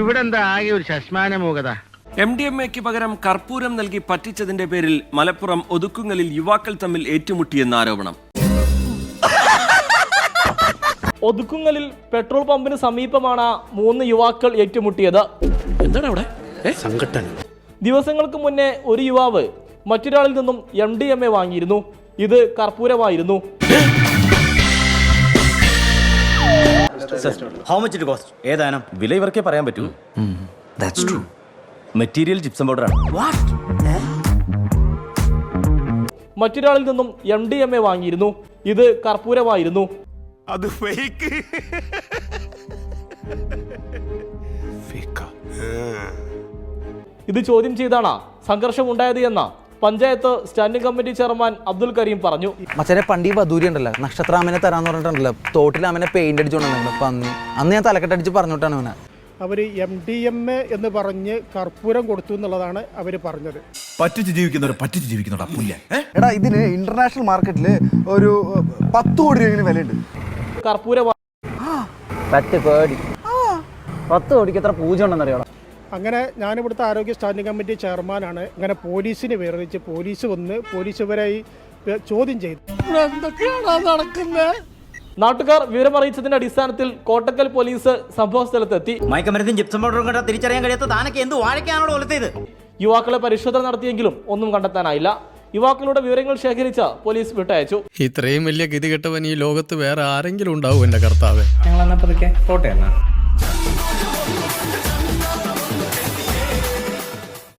ഇവിടെ എന്താ ആകെ ഒരു ശശ്മാന മൂകത എം ഡി എം എക്ക് പകരം കർപ്പൂരം നൽകി പറ്റിച്ചതിന്റെ പേരിൽ മലപ്പുറം ഒതുക്കുങ്ങലിൽ യുവാക്കൾ തമ്മിൽ ഏറ്റുമുട്ടിയെന്ന ആരോപണം. ഒതുക്കുങ്ങലിൽ പെട്രോൾ പമ്പിന് സമീപമാണ് മൂന്ന് യുവാക്കൾ ഏറ്റുമുട്ടിയത്. എന്താണ് അവിടെ ദിവസങ്ങൾക്ക് മുന്നേ ഒരു യുവാവ് മറ്റൊരാളിൽ നിന്നും എം ഡി എം എ വാങ്ങിയിരുന്നു. ഇത് കർപ്പൂരമായിരുന്നു. ഹൗ മച്ച് ഇറ്റ് കോസ്റ്റ് ഏതാനും? വില ഇവർക്കേ പറയാൻ പറ്റൂ. That's true material gypsum powder ആണ്. മറ്റൊരാളിൽ നിന്നും എം ഡി എം എ വാങ്ങിയിരുന്നു. ഇത് കർപ്പൂരമായിരുന്നു. അത് ഫേക്ക് ഇത് ചോദ്യം ചെയ്താണ്? സംഘർഷം ഉണ്ടായത് എന്ന? Panchayat standing committee chairman Abdul Kareem പറഞ്ഞു. മച്ചാനെ പണ്ടി ബദൂരി ഉണ്ടല്ലോ. നക്ഷത്രാമനെ തരാന്ന് പറഞ്ഞിട്ടുണ്ടല്ലോ. തോട്ടിൽ അവനെ പെയിന്റ് അടിച്ചോണ്ടല്ലോ പന്നി അന്ന് ഞാൻ തലക്കെട്ടടിച്ച് പറഞ്ഞിട്ടാണ് അവനെ. അവർ എം ഡി എം എ എന്ന് പറഞ്ഞ് കർപ്പൂരം കൊടുത്തു എന്നുള്ളതാണ് അവർ പറഞ്ഞത്. പറ്റിച്ച് ജീവിക്കുന്നവർ പറ്റിച്ച് ജീവിക്കുന്നവർ പുല്ല. എടാ ഇതിന് ഇന്റർനാഷണൽ മാർക്കറ്റിൽ ഒരു പത്ത് കോടി രൂപ വിലയുണ്ട്. കർപ്പൂര പത്ത് പേടി. പത്ത് കോടിക്ക് എത്ര പൂജ ഉണ്ടെന്നറിയാം? അങ്ങനെ ഞാനിവിടുത്തെ ആരോഗ്യ സ്റ്റാൻഡിംഗ് കമ്മിറ്റി ചെയർമാനാണ്. അങ്ങനെ പോലീസിനെ വേർതിരിച്ച് പോലീസ് വന്ന് പോലീസ് ഇവരെ ഈ ഏ, ചോദ്യം ചെയ്തു. നാട്ടുകാർ വിവരമറിയിച്ചതിന്റെ അടിസ്ഥാനത്തിൽ കോട്ടക്കൽ പോലീസ് സംഭവ സ്ഥലത്തെത്തി. മയക്കമരുന്നും ജിപ്സം പൗഡറും തിരിച്ചറിയാൻ കഴിയാത്ത താനൊക്കെ എന്ത് വാഴയ്ക്കാണോ കൊലത്തേത് യുവാക്കളെ പരിശോധന നടത്തിയെങ്കിലും ഒന്നും കണ്ടെത്താനായില്ല. യുവാക്കളുടെ വിവരങ്ങൾ ശേഖരിച്ച പോലീസ് വിട്ടയച്ചു. ഇത്രയും വലിയ ഗതികെട്ടവൻ ഈ ലോകത്ത് വേറെ ആരെങ്കിലും ഉണ്ടാവും എന്റെ കർത്താവ്. ഞങ്ങൾ പതുക്കെ എന്നാ?